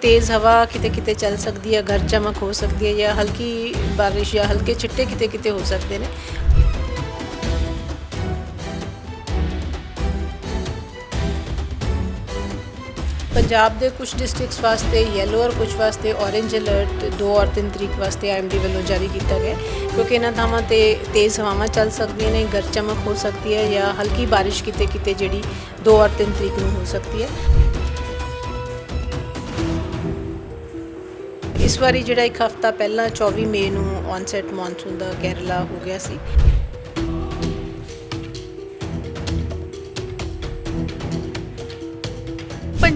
ਤੇਜ਼ ਹਵਾ ਕਿਤੇ ਕਿਤੇ ਚੱਲ ਸਕਦੀ ਹੈ ਗਰ ਚਮਕ ਹੋ ਸਕਦੀ ਹੈ ਜਾਂ ਹਲਕੀ ਬਾਰਿਸ਼ ਜਾਂ ਹਲਕੇ ਛਿੱਟੇ ਕਿਤੇ ਕਿਤੇ ਹੋ ਸਕਦੇ ਨੇ। ਪੰਜਾਬ ਦੇ ਕੁਝ ਡਿਸਟ੍ਰਿਕਟਸ ਵਾਸਤੇ ਯੈਲੋ ਔਰ ਕੁਝ ਵਾਸਤੇ ਔਰੇਂਜ ਅਲਰਟ 2 ਔਰ 3 ਤਰੀਕ ਵਾਸਤੇ ਆਈਐਮਡੀ ਵੱਲੋਂ ਜਾਰੀ ਕੀਤਾ ਗਿਆ ਕਿਉਂਕਿ ਇਹਨਾਂ ਥਾਵਾਂ ਤੇ ਤੇਜ਼ ਹਵਾਵਾਂ ਚੱਲ ਸਕਦੀਆਂ ਨੇ ਗਰ ਚਮਕ ਹੋ ਸਕਦੀ ਹੈ ਜਾਂ ਹਲਕੀ ਬਾਰਿਸ਼ ਕਿਤੇ ਕਿਤੇ ਜਿਹੜੀ 2 ਔਰ 3 ਤਰੀਕ ਨੂੰ ਹੋ ਸਕਦੀ ਹੈ। ਇਸ ਵਾਰੀ ਜਿਹੜਾ ਇੱਕ ਹਫਤਾ ਪਹਿਲਾਂ 24 ਮਈ ਨੂੰ ਔਨਸੈਟ ਮੌਨਸੂਨ ਦਾ ਕੇਰਲਾ ਹੋ ਗਿਆ ਸੀ।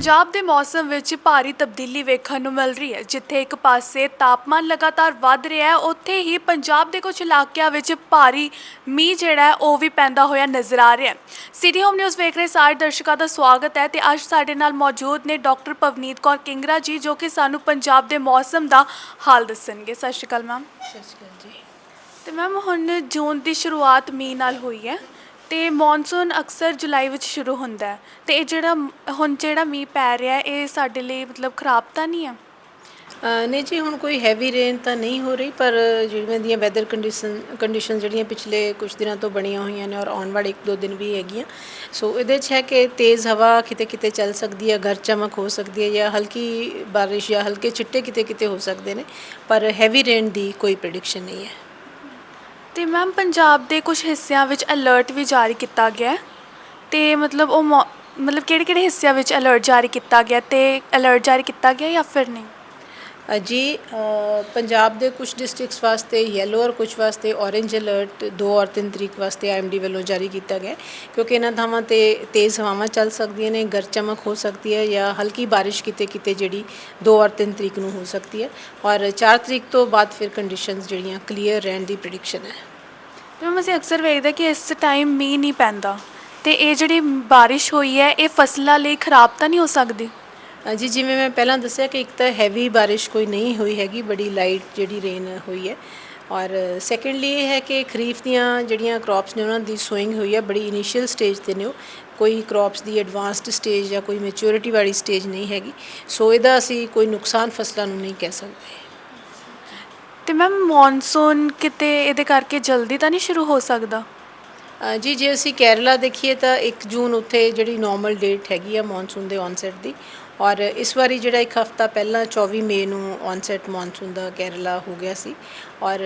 ਪੰਜਾਬ ਦੇ ਮੌਸਮ ਵਿੱਚ ਭਾਰੀ ਤਬਦੀਲੀ ਵੇਖਣ ਨੂੰ ਮਿਲ ਰਹੀ ਹੈ। ਜਿੱਥੇ ਇੱਕ ਪਾਸੇ ਤਾਪਮਾਨ ਲਗਾਤਾਰ ਵੱਧ ਰਿਹਾ ਹੈ ਉੱਥੇ ਹੀ ਪੰਜਾਬ ਦੇ ਕੁਝ ਇਲਾਕਿਆਂ ਵਿੱਚ ਭਾਰੀ ਮੀਂਹ ਜਿਹੜਾ ਹੈ ਉਹ ਵੀ ਪੈਂਦਾ ਹੋਇਆ ਨਜ਼ਰ ਆ ਰਿਹਾ ਹੈ। ਸਿਟੀ ਹੋਮ ਨਿਊਜ਼ ਵੇਖ ਰਹੇ ਸਾਰੇ ਦਰਸ਼ਕਾਂ ਦਾ ਸਵਾਗਤ ਹੈ ਤੇ ਅੱਜ ਸਾਡੇ ਨਾਲ ਮੌਜੂਦ ਨੇ ਡਾਕਟਰ ਪਵਨੀਤ ਕੌਰ ਕਿੰਗਰਾ ਜੀ ਜੋ ਕਿ ਸਾਨੂੰ ਪੰਜਾਬ ਦੇ ਮੌਸਮ ਦਾ ਹਾਲ ਦੱਸਣਗੇ। ਸਤਿ ਸ਼੍ਰੀ ਅਕਾਲ ਮੈਮ ਸਤਿ ਸ਼੍ਰੀ ਅਕਾਲ ਜੀ। ਤੇ ਮੈਮ ਹੁਣ ਜੂਨ ਦੀ ਸ਼ੁਰੂਆਤ ਮੀਂਹ ਨਾਲ ਹੋਈ ਹੈ। ਤੇ ਮੌਨਸੂਨ ਅਕਸਰ ਜੁਲਾਈ ਵਿੱਚ ਸ਼ੁਰੂ ਹੁੰਦਾ ਹੈ। ਤੇ ਇਹ ਜਿਹੜਾ ਹੁਣ ਜਿਹੜਾ ਮੀਂਹ ਪੈ ਰਿਹਾ ਹੈ, ਇਹ ਸਾਡੇ ਲਈ ਮਤਲਬ ਖਰਾਬ ਤਾਂ ਨਹੀਂ ਹੈ ਅਹ ਨਹੀਂ ਜੀ, ਹੁਣ ਕੋਈ ਹੈਵੀ ਰੇਨ ਤਾਂ ਨਹੀਂ ਹੋ ਰਹੀ, ਪਰ ਜਿਵੇਂ ਦੀਆਂ ਵੈਦਰ ਕੰਡੀਸ਼ਨ ਕੰਡੀਸ਼ਨ ਜਿਹੜੀਆਂ ਪਿਛਲੇ ਕੁਝ ਦਿਨਾਂ ਤੋਂ ਬਣੀਆਂ ਹੋਈਆਂ ਨੇ ਔਰ ਆਉਣ ਵਾਲੇ ਇੱਕ ਦੋ ਦਿਨ ਵੀ ਹੈਗੀਆਂ, ਸੋ ਇਹਦੇ 'ਚ ਹੈ ਕਿ ਤੇਜ਼ ਹਵਾ ਕਿਤੇ ਕਿਤੇ ਚੱਲ ਸਕਦੀ ਹੈ ਗਰ ਚਮਕ ਹੋ ਸਕਦੀ ਹੈ ਜਾਂ ਹਲਕੀ ਬਾਰਿਸ਼ ਜਾਂ ਹਲਕੇ ਛਿੱਟੇ ਕਿਤੇ ਕਿਤੇ ਹੋ ਸਕਦੇ ਨੇ, ਪਰ ਹੈਵੀ ਰੇਨ ਦੀ ਕੋਈ ਪ੍ਰੈਡਿਕਸ਼ਨ ਨਹੀਂ ਹੈ। ਤੇ ਮੈਮ ਪੰਜਾਬ ਦੇ ਕੁਝ ਹਿੱਸਿਆਂ ਵਿੱਚ ਅਲਰਟ ਵੀ ਜਾਰੀ ਕੀਤਾ ਗਿਆ ਹੈ। ਤੇ ਮਤਲਬ ਉਹ ਮੌ- ਮਤਲਬ ਕਿਹੜੇ ਕਿਹੜੇ ਹਿੱਸਿਆਂ ਵਿੱਚ ਅਲਰਟ ਜਾਰੀ ਕੀਤਾ ਗਿਆ ਤੇ ਅਲਰਟ ਜਾਰੀ ਕੀਤਾ ਗਿਆ ਜਾਂ ਫਿਰ ਨਹੀਂ? ਜੀ ਪੰਜਾਬ ਦੇ ਕੁਝ ਡਿਸਟ੍ਰਿਕਟਸ ਵਾਸਤੇ ਯੈਲੋ ਔਰ ਕੁਝ ਵਾਸਤੇ ਔਰੇਂਜ ਅਲਰਟ 2 ਔਰ 3 ਤਰੀਕ ਵਾਸਤੇ ਆਈਐਮਡੀ ਵੱਲੋਂ ਜਾਰੀ ਕੀਤਾ ਗਿਆ ਕਿਉਂਕਿ ਇਹਨਾਂ ਥਾਵਾਂ ਤੇ ਤੇਜ਼ ਹਵਾਵਾਂ ਚੱਲ ਸਕਦੀਆਂ ਨੇ ਗਰ ਚਮਕ ਹੋ ਸਕਦੀ ਹੈ ਜਾਂ ਹਲਕੀ ਬਾਰਿਸ਼ ਕਿਤੇ ਕਿਤੇ ਜਿਹੜੀ 2 ਔਰ 3 ਤਰੀਕ ਨੂੰ ਹੋ ਸਕਦੀ ਹੈ ਔਰ 4 ਤਰੀਕ ਤੋਂ ਬਾਅਦ ਫਿਰ ਕੰਡੀਸ਼ਨਸ ਜਿਹੜੀਆਂ ਕਲੀਅਰ ਰਹਿਣ ਦੀ ਪ੍ਰੈਡਿਕਸ਼ਨ ਹੈ। ਤੇ ਮੈਮ ਅਸੀਂ ਅਕਸਰ ਵੇਖਦੇ ਕਿ ਇਸ ਟਾਈਮ ਮੀਂਹ ਨਹੀਂ ਪੈਂਦਾ ਤੇ ਇਹ ਜਿਹੜੀ ਬਾਰਿਸ਼ ਹੋਈ ਹੈ, ਇਹ ਫਸਲਾਂ ਲਈ ਖਰਾਬ ਤਾਂ ਨਹੀਂ ਹੋ ਸਕਦੀ? ਜੀ ਜਿਵੇਂ ਮੈਂ ਪਹਿਲਾਂ ਦੱਸਿਆ ਕਿ ਇੱਕ ਤਾਂ ਹੈਵੀ ਬਾਰਿਸ਼ ਕੋਈ ਨਹੀਂ ਹੋਈ ਹੈਗੀ ਬੜੀ ਲਾਈਟ ਜਿਹੜੀ ਰੇਨ ਹੋਈ ਹੈ। ਔਰ ਸੈਕੰਡਲੀ ਇਹ ਹੈ ਕਿ ਖਰੀਫ ਦੀਆਂ ਜਿਹੜੀਆਂ ਕ੍ਰੌਪਸ ਨੇ ਉਹਨਾਂ ਦੀ ਸੋਇੰਗ ਹੋਈ ਹੈ ਬੜੀ ਇਨੀਸ਼ੀਅਲ ਸਟੇਜ ਤੇ ਨੇ ਉਹ। ਕੋਈ ਕ੍ਰੌਪਸ ਦੀ ਐਡਵਾਂਸਡ ਸਟੇਜ ਜਾਂ ਕੋਈ ਮੈਚੁਰਿਟੀ ਵਾਲੀ ਸਟੇਜ ਨਹੀਂ ਹੈਗੀ। ਸੋ ਇਹਦਾ ਅਸੀਂ ਕੋਈ ਨੁਕਸਾਨ ਫਸਲਾਂ ਨੂੰ ਨਹੀਂ ਕਹਿ ਸਕਦੇ। ਤੇ ਮੈਮ ਮੌਨਸੂਨ ਕਿਤੇ ਇਹਦੇ ਕਰਕੇ ਜਲਦੀ ਤਾਂ ਨਹੀਂ ਸ਼ੁਰੂ ਹੋ ਸਕਦਾ? ਜੀ ਜੇ ਅਸੀਂ ਕੇਰਲਾ ਦੇਖੀਏ ਤਾਂ 1 ਜੂਨ ਉੱਥੇ ਜਿਹੜੀ ਨਾਰਮਲ ਡੇਟ ਹੈਗੀ ਆ ਮੌਨਸੂਨ ਦੇ ਔਨਸੈਟ ਦੀ ਔਰ ਇਸ ਵਾਰੀ ਜਿਹੜਾ ਇੱਕ ਹਫਤਾ ਪਹਿਲਾਂ 24 ਮਈ ਨੂੰ ਔਨਸੈਟ ਮੌਨਸੂਨ ਦਾ ਕੇਰਲਾ ਹੋ ਗਿਆ ਸੀ ਔਰ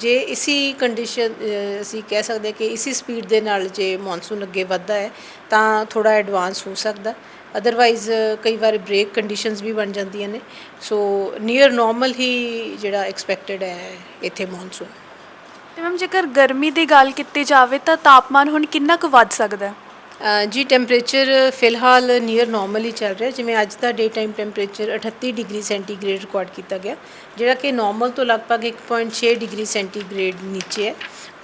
ਜੇ ਇਸੀ ਕੰਡੀਸ਼ਨ ਅਸੀਂ ਕਹਿ ਸਕਦੇ ਕਿ ਇਸੀ ਸਪੀਡ ਦੇ ਨਾਲ ਜੇ ਮੌਨਸੂਨ ਅੱਗੇ ਵੱਧਦਾ ਹੈ, ਤਾਂ ਥੋੜਾ ਐਡਵਾਂਸ ਹੋ ਸਕਦਾ। ਅਦਰਵਾਈਜ਼ ਕਈ ਵਾਰ ਬ੍ਰੇਕ ਕੰਡੀਸ਼ਨਸ ਵੀ ਬਣ ਜਾਂਦੀਆਂ ਨੇ। ਸੋ ਨੀਅਰ ਨਾਰਮਲ ਹੀ ਜਿਹੜਾ ਐਕਸਪੈਕਟਡ ਹੈ ਇੱਥੇ ਮੌਨਸੂਨ ਤੇ ਮੈਮ ਜੇਕਰ ਗਰਮੀ ਦੀ ਗੱਲ ਕੀਤੀ ਜਾਵੇ ਤਾਂ ਤਾਪਮਾਨ ਹੁਣ ਕਿੰਨਾ ਕੁ ਵੱਧ ਸਕਦਾ ਹੈ? ਜੀ ਟੈਂਪਰੇਚਰ ਫਿਲਹਾਲ ਨੀਅਰ ਨਾਰਮਲ ਹੀ ਚੱਲ ਰਿਹਾ। ਜਿਵੇਂ ਅੱਜ ਦਾ day time temperature 38 degree centigrade record ਕੀਤਾ ਗਿਆ। ਜਿਹੜਾ ਕਿ ਨਾਰਮਲ ਤੋਂ ਲਗਭਗ 1.6 ਡਿਗਰੀ ਸੈਂਟੀਗ੍ਰੇਡ ਨੀਚੇ ਹੈ।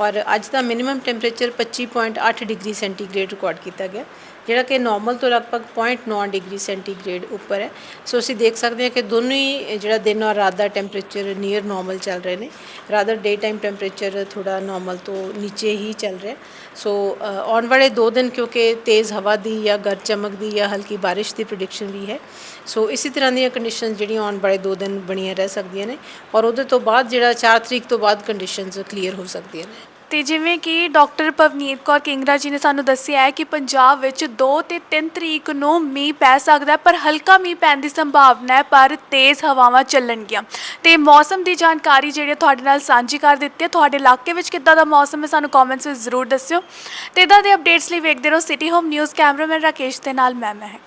ਔਰ ਅੱਜ ਦਾ minimum temperature 25.8 degree centigrade record ਕੀਤਾ ਗਿਆ। ਜਿਹੜਾ ਕਿ ਨਾਰਮਲ ਤੋਂ ਲਗਭਗ 0.9 ਡਿਗਰੀ ਸੈਂਟੀਗ੍ਰੇਡ ਉੱਪਰ ਹੈ। ਸੋ ਅਸੀਂ ਦੇਖ ਸਕਦੇ ਹਾਂ ਕਿ ਦੋਨੋਂ ਹੀ ਜਿਹੜਾ ਦਿਨ ਔਰ ਰਾਤ ਦਾ ਟੈਂਪਰੇਚਰ ਨੀਅਰ ਨਾਰਮਲ ਚੱਲ ਰਹੇ ਨੇ। ਰਾਦਰ ਡੇ ਟਾਈਮ ਟੈਂਪਰੇਚਰ ਥੋੜਾ ਨਾਰਮਲ ਤੋਂ ਨੀਚੇ ਹੀ ਚੱਲ ਰਿਹਾ। ਸੋ ਆਉਣ ਵਾਲੇ 2 ਦਿਨ ਕਿਉਂਕਿ ਤੇਜ਼ ਹਵਾ ਦੀ ਜਾਂ ਗਰ ਚਮਕ ਦੀ ਜਾਂ ਹਲਕੀ ਬਾਰਿਸ਼ ਦੀ ਪ੍ਰੈਡਿਕਸ਼ਨ ਵੀ ਹੈ। ਸੋ ਇਸੇ ਤਰ੍ਹਾਂ ਦੀਆਂ ਕੰਡੀਸ਼ਨ ਜਿਹੜੀਆਂ ਆਉਣ ਵਾਲੇ 2 ਦਿਨ ਬਣੀਆਂ ਰਹਿ ਸਕਦੀਆਂ ਨੇ ਔਰ ਉਹਦੇ ਤੋਂ ਬਾਅਦ ਜਿਹੜਾ 4 ਤਰੀਕ ਤੋਂ ਬਾਅਦ ਕੰਡੀਸ਼ਨਸ ਕਲੀਅਰ ਹੋ ਸਕਦੀਆਂ ਨੇ। ਤੇ ਜਿਵੇਂ ਕਿ ਡਾਕਟਰ ਪਵਨੀਤ ਕੌਰ ਕਿੰਗਰਾ ਜੀ ਨੇ ਸਾਨੂੰ ਦੱਸਿਆ ਹੈ ਕਿ ਪੰਜਾਬ ਵਿੱਚ 2 ਤੇ 3 ਤਰੀਕ ਨੂੰ ਮੀਂਹ ਪੈ ਸਕਦਾ ਹੈ, ਪਰ ਹਲਕਾ ਮੀਂਹ ਪੈਣ ਦੀ ਸੰਭਾਵਨਾ ਹੈ ਪਰ ਤੇਜ਼ ਹਵਾਵਾਂ ਚੱਲਣਗੀਆਂ। ਤੇ ਮੌਸਮ ਦੀ ਜਾਣਕਾਰੀ ਜਿਹੜੀ ਹੈ ਤੁਹਾਡੇ ਨਾਲ ਸਾਂਝੀ ਕਰ ਦਿੱਤੀ ਹੈ। ਤੁਹਾਡੇ ਇਲਾਕੇ ਵਿੱਚ ਕਿੱਦਾਂ ਦਾ ਮੌਸਮ ਹੈ ਸਾਨੂੰ ਕਮੈਂਟਸ ਵਿੱਚ ਜ਼ਰੂਰ ਦੱਸਿਓ। ਤੇ ਇਦਾਂ ਦੇ ਅਪਡੇਟਸ ਲਈ ਵੇਖਦੇ ਰਹੋ city home news cameraman Rakesh ਦੇ ਨਾਲ ਮੈਂ ਮਹਿਕ